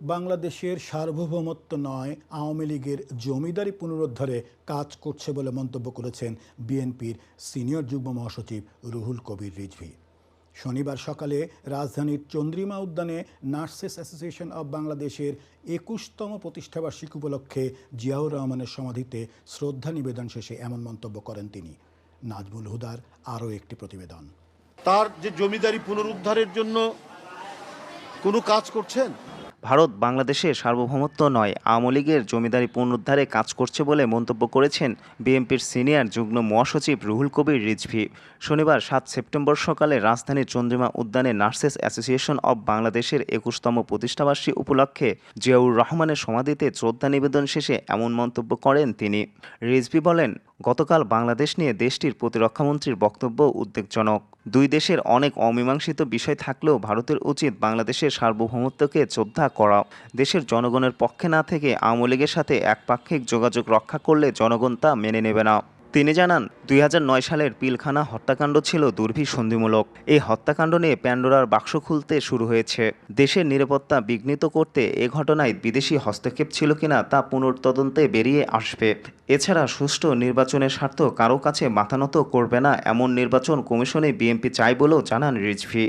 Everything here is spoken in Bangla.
বাংলাদেশের সার্বভৌমত্ব নয়, আওয়ামী লীগের জমিদারি পুনরুদ্ধারে কাজ করছে বলে মন্তব্য করেছেন বিএনপির সিনিয়র যুগ্ম মহাসচিব রুহুল কবির রিজভী। শনিবার সকালে রাজধানীর চন্দ্রিমা উদ্যানে নার্সেস অ্যাসোসিয়েশন অব বাংলাদেশের একুশতম প্রতিষ্ঠাবার্ষিকী উপলক্ষে জিয়াউর রহমানের সমাধিতে শ্রদ্ধা নিবেদন শেষে এমন মন্তব্য করেন তিনি। নাজমুল হুদার, আরও একটি প্রতিবেদন। তার যে জমিদারি পুনরুদ্ধারের জন্য কোনো কাজ করছেন? ভারত বাংলাদেশের সার্বভৌমত্ব নয়, আওয়ামী লীগের জমিদারি পুনরুদ্ধারে কাজ করছে বলে মন্তব্য করেছেন বিএনপির সিনিয়র যুগ্ম মহাসচিব রুহুল কবির রিজভি। শনিবার সাত সেপ্টেম্বর সকালে রাজধানীর চন্দ্রিমা উদ্যানে নার্সেস অ্যাসোসিয়েশন অব বাংলাদেশের একুশতম প্রতিষ্ঠাবার্ষিকী উপলক্ষে জিয়াউর রহমানের সমাধিতে শ্রদ্ধা নিবেদন শেষে এমন মন্তব্য করেন তিনি। রিজভি বলেন গতকাল বাংলাদেশ নিয়ে দেশটির প্রতিরক্ষামন্ত্রীর বক্তব্য উদ্বেগজনক। দুই দেশের অনেক অমীমাংসিত বিষয় থাকলেও ভারতের উচিত বাংলাদেশের সার্বভৌমত্বকে শ্রদ্ধা করা। দেশের জনগণের পক্ষে না থেকে আওয়ামী লীগের সাথে একপাক্ষিক যোগাযোগ রক্ষা করলে জনগণ তা মেনে নেবে না। তিনি জানান, দুই হাজার নয় সালের পিলখানা হত্যাকাণ্ড ছিল দুর্ভিসন্ধিমূলক এই হত্যাকাণ্ড নিয়ে প্যান্ডোরার বাক্স খুলতে শুরু হয়েছে। দেশের নিরাপত্তা বিঘ্নিত করতে এ ঘটনায় বিদেশি হস্তক্ষেপ ছিল কিনা তা পুনর্তদন্তে বেরিয়ে আসবে। এছাড়া সুষ্ঠু নির্বাচনের স্বার্থ কারও কাছে মাথানত করবে না এমন নির্বাচন কমিশনে বিএনপি চায় বলেও জানান রিজভি।